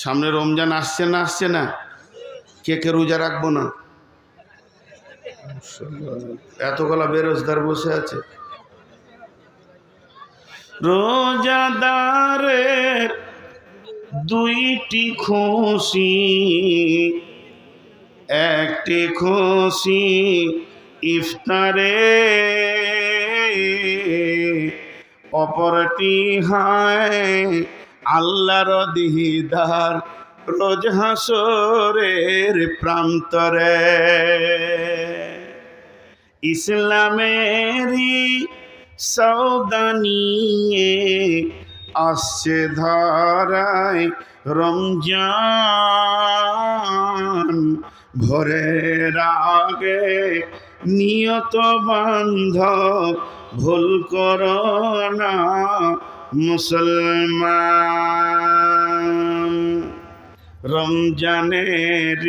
সামনে রমজান আসছে না আসছে না, কে কে রোজা রাখব না? এতগুলা বেরোজগার বসে আছে। রোজাদারের দুইটি খুশি, একটি খুশি ইফতারে, অপরটি হায় আল্লাহর দিদার রোজ হাসরের প্রান্তরে। ইসলামেরই সৌদা নিয়ে আসছে ধরায় রমজান। ভোরের আগে নিয়ত বান্ধব ভুল করো না। মুসলমান। রমজানের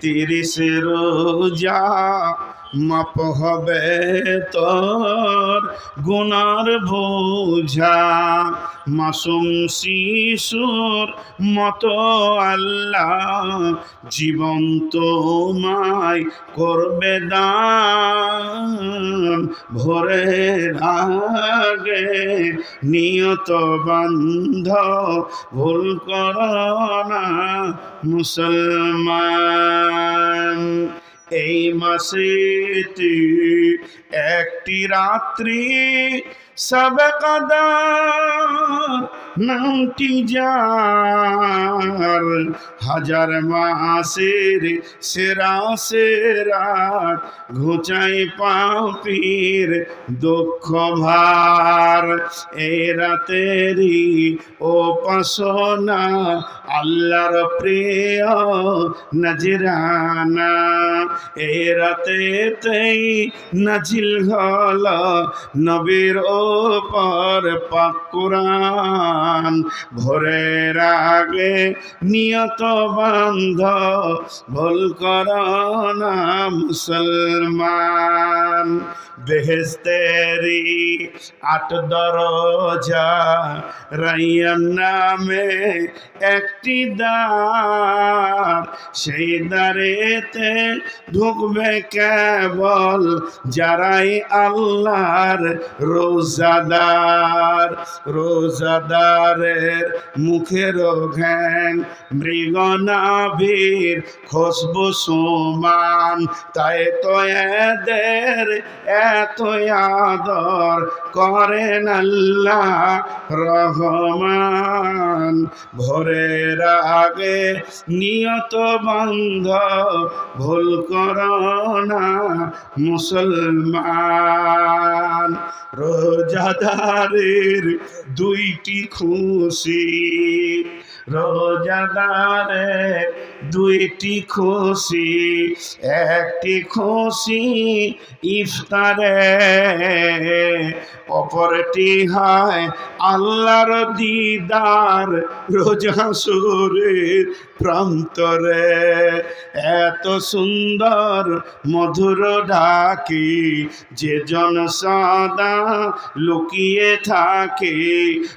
তিরিশ রোজা মাপ হবে তোর গুনার বোঝা। মাসুম শিশুর মতো আল্লাহ জীবন তোমায় করবে দান। ভোরের আগে নিয়ত বন্ধ, ভুল কর না মুসলমান। এই মাসেতে একটি রাত্রি সবে কাদার নামটি যার। হাজার মাসের সেরা সেরা, ঘুচাই পাপির দুঃখ ভার। এ রাতেরই ও পাশনা আল্লাহর প্রিয় নজরানা। এ রাতেতেই নাজিল হল নবীর ওপর পাক পাকুরান ভোরের আগে নিয়ত বান্ধ ভুল কর না মুসলমান। বেহেস্তেরি আট দরজা, রাইয়ার নামে একটি দ্বার। সেই দ্বারেতে ঢুকবে কেবল যারাই আল্লাহর রোজাদার। রোজাদারের মুখের ঘ্যান, মৃগনাভীর খুশবু সুমান। তাই তো এদের এত আদর করেন আল্লাহ রহমান। ভোরের আগে নিয়ত বন্ধ, ভুল কর না মুসলমান। রোজাদারের দুইটি খুশি। রোজাদারের দুইটি খুশি, একটি খুশি ইফতারে, অপরটি হয় আল্লাহর দিদার রোজা সুরের প্রান্তরে। এত সুন্দর মধুর ডাকি যে জন সদা লুকিয়ে থাকে,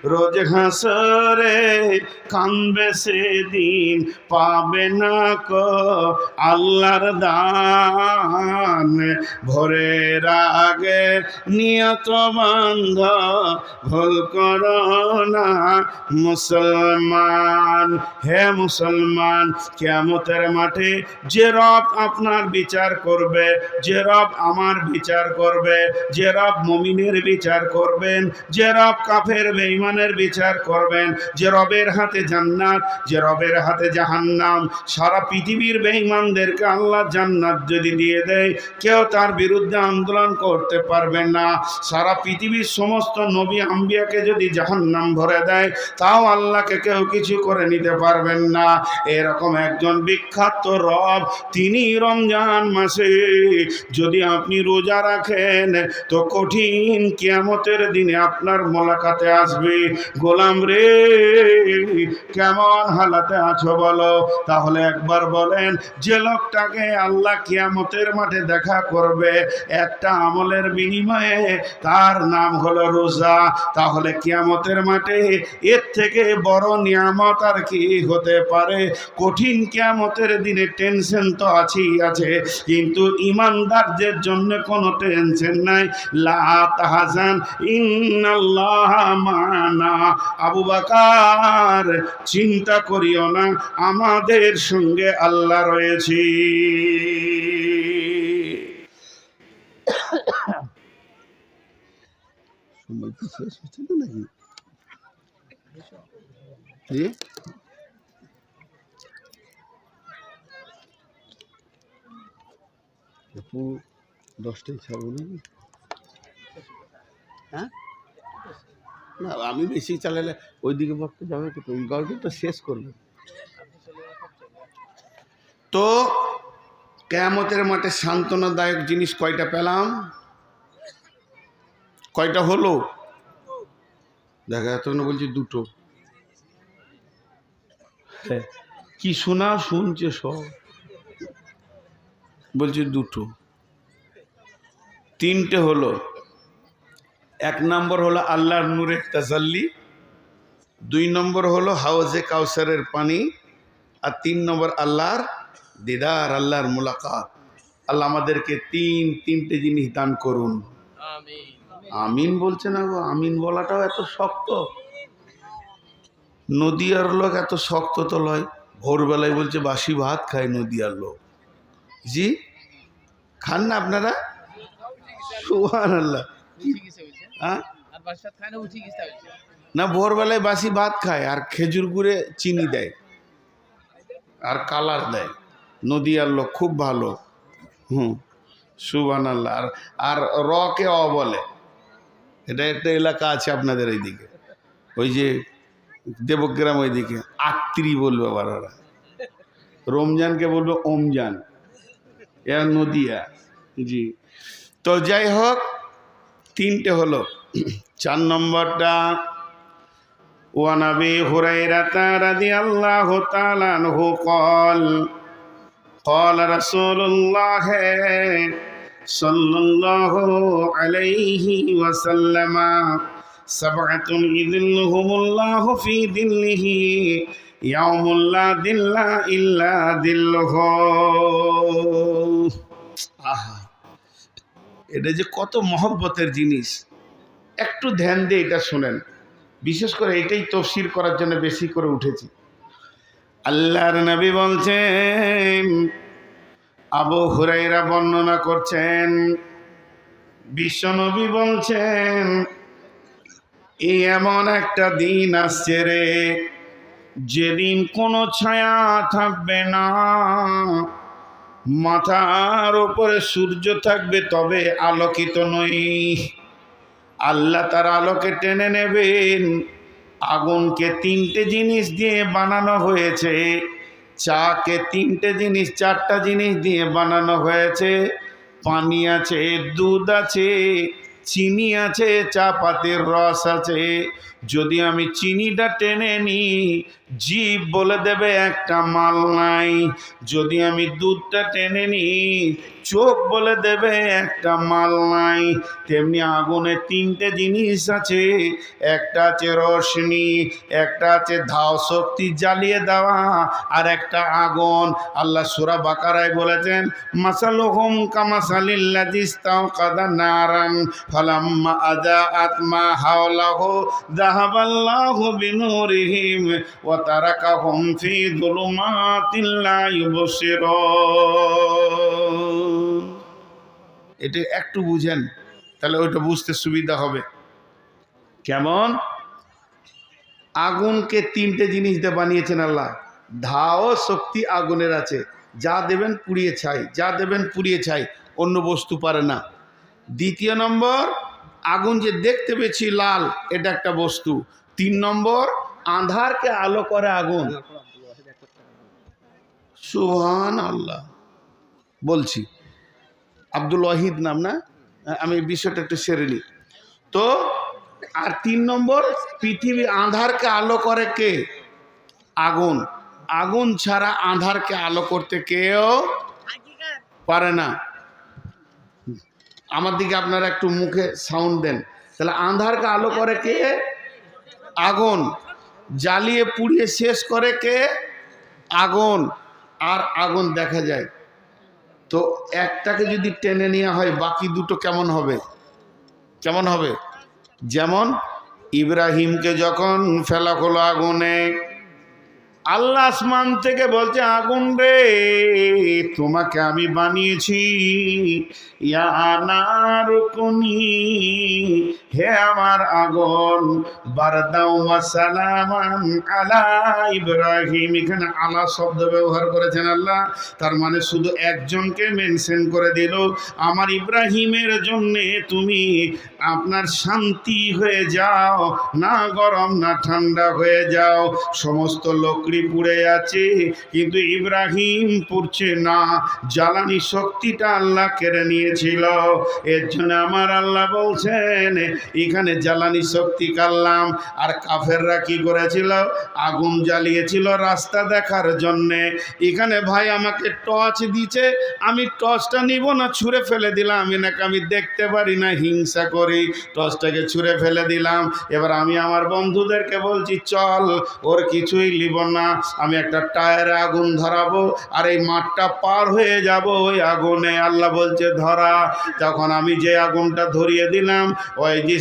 রোজ হাসরে কানবে সেদিন পাবে না কো আল্লাহর দান। ভোরের আগে নিয়ত বান্ধ, ভুল কর না মুসলমান। হে মুসলমান কেমতের মাঠে যে রব আপনার বিচার করবে, যে রব আমার বিচার করবে, যে রব মমিনের বিচার করবেন, যে রব কাফের বেইমানের বিচার করবেন, যে রবের হাতে জান্নাত যে রবের হাতে জাহান্নাম, সারা পৃথিবীর বেঈমানদেরকে আল্লাহ জান্নাত যদি দিয়ে দেয়, কেউ তার বিরুদ্ধে আন্দোলন করতে পারবে না। সারা পৃথিবীর সমস্ত নবী আম্বিয়াকে যদি জাহান্নাম ভরে দেয়, তাও আল্লাহকে কেউ কিছু করে নিতে পারবেন না। এরকম একজন বিখ্যাত রব তিনি রমজান মাসে যদি আপনি রোজা রাখেন, তো কঠিন কেয়ামতের দিনে আপনার মোলাকাতে আসবে। গোলাম রে কেমন হালাতে আছো বলো? তাহলে একবার বলেন, যে লোকটাকে আল্লাহ কিয়ামতের মাঠে দেখা করবে, একটা আমলের বিনিময়ে তার নাম হলো রোজা। তাহলে কিয়ামতের মাঠে এর থেকে বড় নিয়ামত আর কি হতে পারে? কঠিন কিয়ামতের দিনে টেনশন তো আছেই আছে, কিন্তু ইমানদারদের জন্য কোনো টেনশন নাই। লা তাহাজান, ইন্নাল্লাহ মানা। আবু বাকার চিন্তা করিও না আমাদের সঙ্গে আল্লাহ রয়েছে। সময় কি শেষ হচ্ছে নাকি? নাকি? হ্যাঁ? না আমি বেশি চালালে ওইদিকে বক্ত যাবে তো ওই গল্পটা শেষ করবে তো কেয়ামতের মাঠে সান্ত্বনাদায়ক জিনিস কয়টা পেলাম? কয়টা হলো? দেখা যাচ্ছে না বলছি দুটো। হ্যাঁ, কি শোনা শুনছে সব। বলছে দুটো। তিনটে হলো। এক নম্বর হলো আল্লাহর নূরের তাজাল্লি, দুই নম্বর হলো হাউজে কাউসারের পানি, আর তিন নম্বর আল্লাহর দিদার, আল্লাহর মুলাকাত। আল্লাহ আমাদেরকে তিন, তিনটে জিনিস দান করুন। আমিন বলছে না গো, আমিন বলাটাও এত শক্ত। নদিয়ার লোক এত শক্ত তো লয়, ভোরবেলায় বলছে বাসি ভাত খায় নদিয়ার লোক। জি, খান না আপনারা? সুহান আল্লাহ হ্যাঁ? না ভোরবেলায় বাসি ভাত খায় আর খেজুর গুড়ে চিনি দেয় আর কালার দেয়। নদিয়ার লোক খুব ভালো। হুম সুবান আল্লাহ আর আর রকে অ বলে। এটা একটা এলাকা আছে আপনাদের এইদিকে। ওই যে দেবগ্রাম ওইদিকে। আত্রি বলবে আবার ওরা। রমজানকে বলবে ওমজান। এ নদিয়া। জি। তো যাই হোক তিনটে হলো চার নম্বরটা وعن ابي هريره رضي الله تعالى عنه قال قال رسول الله صلى الله عليه وسلم سبعة يذلهم الله في ظله يوم لا ظل إلا ظله এটা যে কত মহব্বতের জিনিস। একটু ধ্যান দিয়ে এটা শোনেন। বিশেষ করে এটাই তফসির করার জন্য বেশি করে উঠেছি। আল্লাহর নবী বলছেন, আবু হুরাইরা বর্ণনা করছেন বিশ্বনবী বলছেন এই এমন একটা দিন আসছে রে, যেদিন কোনো ছায়া থাকবে না। মাথার ওপরে সূর্য থাকবে, তবে আলোকিত নই। আল্লাহ তার আলোকে টেনে নেবেন। আগুনকে তিনটে জিনিস দিয়ে বানানো হয়েছে। চাকে তিনটে জিনিস, চারটা জিনিস দিয়ে বানানো হয়েছে। পানি আছে, দুধ আছে, চিনি আছে চা পাতির রস আছে। যদি আমি চিনিটা টেনে নিই, জীব বলে দেবে একটা মাল নাই। যদি আমি দুধটা টেনে নিই, চোখ বলে দেবে একটা মাল নাই। তেমনি আগুনে তিনটে জিনিস আছে, একটা আছে রশনি একটা আছে ধাও শক্তি জ্বালিয়ে দেওয়া, আর একটা আগুন। আল্লাহ সুরা বাকারায় বলেছেন, মাসালুহুম কামাসালিল্লাজিস্তাও কাদা নারান, ফালাম্মা আজা আত্মা হাওলাহু যাহাবাল্লাহু বিনুরিহিম ওয়া তারাকাহুম ফি যুলুমাতিল লা ইউবসিরুন এটা একটু বুঝেন, তাহলে ওইটা বুঝতে সুবিধা হবে। কেমন? আগুনকে তিনটে জিনিস দিয়ে বানিয়েছেন আল্লাহ। ধাও শক্তি আগুনের আছে। যা দেবেন পুড়িয়ে ছাই, যা দেবেন পুড়িয়ে ছাই, অন্য বস্তু পারে না। দ্বিতীয় নম্বর আগুন যে দেখতে পেয়েছি লাল, এটা একটা বস্তু। তিন নম্বর আধারকে আলো করে আগুন। সুহান আল্লাহ বলছি, আব্দুল ওয়াহিদ নাম না? আমি বিষয়টা একটু সেরে নিই। তো, আর তিন নম্বর, পৃথিবী আধারকে আলো করে কে? আগুন। আগুন ছাড়া আধারকে আলো করতে কেউ পারে না। আমার দিকে আপনারা একটু মুখে সাউন্ড দেন। তাহলে আন্ধারকে আলো করে কে? আগুন। জ্বালিয়ে পুড়িয়ে শেষ করে কে? আগুন। আর আগুন দেখা যায়। তো একটাকে যদি টেনে নেওয়া হয়, বাকি দুটো কেমন হবে? কেমন হবে? যেমন ইব্রাহিমকে যখন ফেলা হলো আগুনে আল্লাহ আসমান থেকে বলছে আগুন রে তোমাকে আমি বানিয়েছি। ইয়ানারুকুনি হে আমার আগুন সালামান ইব্রাহিম। এখানে আলা শব্দ ব্যবহার করেছেন আল্লাহ। তার মানে শুধু একজনকে মেনশন করে দিল, আমার ইব্রাহিমের জন্যে তুমি আপনার শান্তি হয়ে যাও, না গরম, না ঠান্ডা হয়ে যাও। সমস্ত লোকরি পুড়ে আছে, কিন্তু ইব্রাহিম পুড়ছে না। জ্বালানি শক্তিটা আল্লাহ কেড়ে নিয়েছিল। এর জন্য আমার আল্লাহ বলছেন এখানে জ্বালানি শক্তি কাল্লাম আর কাফেররা কি করেছিল? আগুন জ্বালিয়েছিল রাস্তা দেখার জন্যে। এখানে ভাই আমাকে টর্চ দিচ্ছে আমি টর্চটা নিব না, ছুঁড়ে ফেলে দিলাম। এনাকে আমি দেখতে পারি না, হিংসা করি। টর্চটাকে ছুঁড়ে ফেলে দিলাম। এবার আমি আমার বন্ধুদেরকে বলছি, চল, ওর কিছুই লিব না। আমি একটা টায়ারে আগুন ধরাবো আর এই মাঠটা পার হয়ে যাব ওই আগুনে। আল্লাহ বলছে, ধরা। তখন আমি যে আগুনটা ধরিয়ে দিলাম, ওই জিস্তাস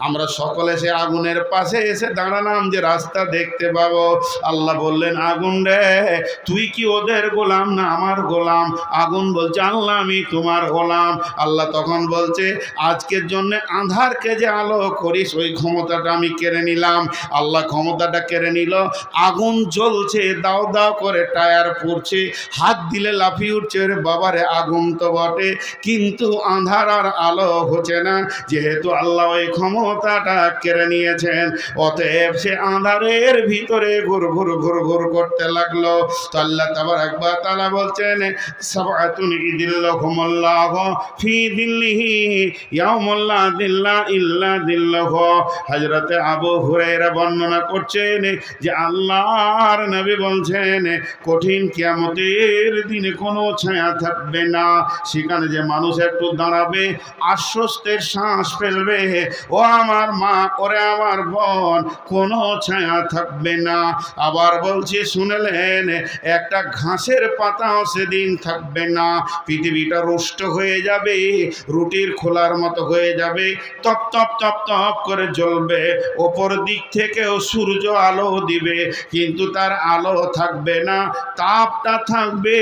আমরা সকলে সে আগুনের পাশে এসে দাঁড়ালাম যে রাস্তা দেখতে পাবো। আল্লাহ বললেন, আগুন রে, তুই কি ওদের গোলাম না আমার গোলাম? আগুন বলছে, আল্লাহ, আমি তোমার গোলাম। আল্লাহ তখন বলছে, আজকের জন্য আধারকে যে আলো করিস, ওই ক্ষমতাটা আমি কেড়ে নিলাম। আল্লাহ ক্ষমতাটা কেড়ে নিল। আগুন জ্বলছে, দাও দাও করে টায়ার পড়ছে, হাত দিলে লাফিয়ে উঠছে বাবারে, আগুন তো বটে। কিন্তু আধার আর আলো হচ্ছে না। যেহেতু আল্লাহ ওই ক্ষমতাটা কেড়ে নিয়েছেন, অতএব সে আধারের ভিতরে ঘুর ঘুর ঘুর ঘুর করতে লাগল। তো আল্লাহ তাবার একবার তালা বলছেন ফি দিল্লিহি দিল্লা ইল্লা দিল্লাহ। আবু বর্ণনা করছেন যে আল্লাহর নবী বলছেন, কঠিন কিয়ামতের দিনে কোনো ছায়া থাকবে না। সেখানে যে, মানুষ একটু দাঁড়াবে, আশ্বস্তের শ্বাস ফেলবে। ও আমার মা, ওরে আমার বোন, কোনো ছায়া থাকবে না। আবার বলছি, শুনলেন, একটা ঘাসের পাতাও সেদিন থাকবে না। পৃথিবীটা রুষ্ট হয়ে যাবে, রুটির খোলার মতো হয়ে যাবে, তপ তপ তপ তপ করে জ্বলবে। ওপর দিক থেকেও সূর্য আলো দিবে, কিন্তু তার আলো থাকবে না, তাপটা থাকবে।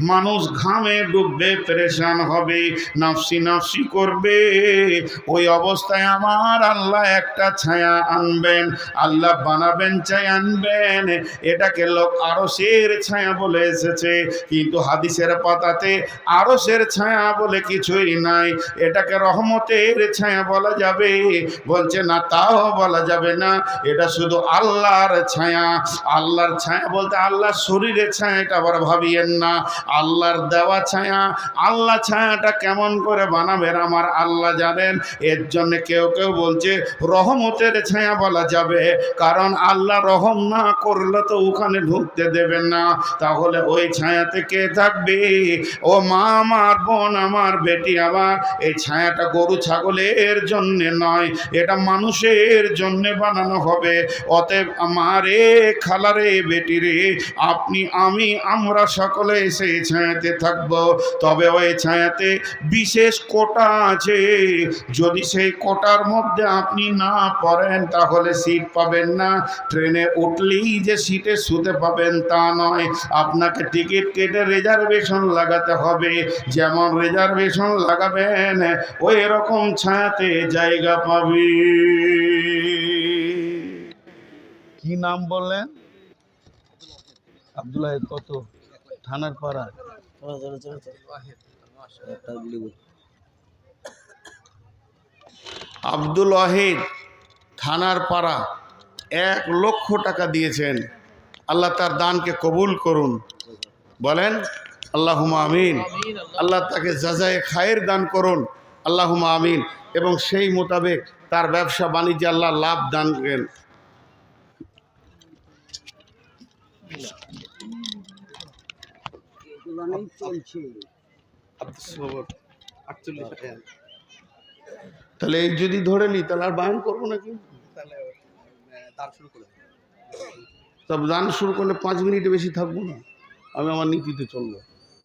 মানুষ ঘামে ডুববে, পরেশান হবে, নাফসি নাফসি করবে। ওই অবস্থায় আমার আল্লাহ একটা ছায়া আনবেন, আল্লাহ বানাবেন, ছায়া আনবেন। এটাকে লোক আরসের ছায়া বলে এসেছে, কিন্তু হাদিসের পাতাতে আরসের ছায়া বলে কিছুই নাই। এটাকে রহমতের ছায়া বলা যাবে। বলছে, না, তাও বলা যাবে না। এটা শুধু আল্লাহর ছায়া। আল্লাহর ছায়া বলতে আল্লাহর শরীরের ছায়া, এটা আবার ভাবিয়েন না। আল্লাহর দেওয়া ছায়া, আল্লাহ ছায়াটা কেমন করে বানাবেন? আমার আল্লাহ জানেন। এর জন্য কেউ কেউ বলছে, রহমতের ছায়া বলা যাবে। কারণ আল্লাহ রহম না করলে তো ওখানে ঢুকতে দেবেন না। তাহলে ওই ছায়াতে কে থাকবে? ও মা, আমার বোন, আমার বেটি আমার এই ছায়াটা গরু, ছাগলের জন্যে নয়। এটা মানুষের জন্যে বানানো হবে। অতএব আমারে, খালারে বেটি রে আপনি, আমি, আমরা সকলে সেই ছায়াতে থাকব। তবে ওই ছায়াতে বিশেষ কোটা আছে। যদি সেই কোটার মধ্যে আপনি না পড়েন তাহলে সিট পাবেন না। ট্রেনে উঠলেই যে সিটে শুতে পাবেন তা নয়। আপনাকে টিকিট কেটে রিজার্ভেশন লাগাতে হবে। যেমন রিজার্ভেশন লাগাবেন ওই রকম ছায়াতে জায়গা পাবে। কি নাম বললেন? আব্দুল্লাহ কত? থানার পাড়া? আব্দুল ওয়াহিদ থানার পাড়া এক লক্ষ টাকা দিয়েছেন। আল্লাহ তার দানকে কবুল করুন। বলেন আল্লাহ আমিন। আল্লাহ তাকে যাজায় খায়ের দান করুন আল্লাহ আমিন। এবং সেই মোতাবেক তার ব্যবসা বাণিজ্যে আল্লাহ লাভ দান করেন। তাহলে এই যদি ধরে নি তাহলে আর বায়ন করব নাকি? তবে দান শুরু করলে পাঁচ মিনিট বেশি থাকব না। আমি আমার নীতিতে চলবো।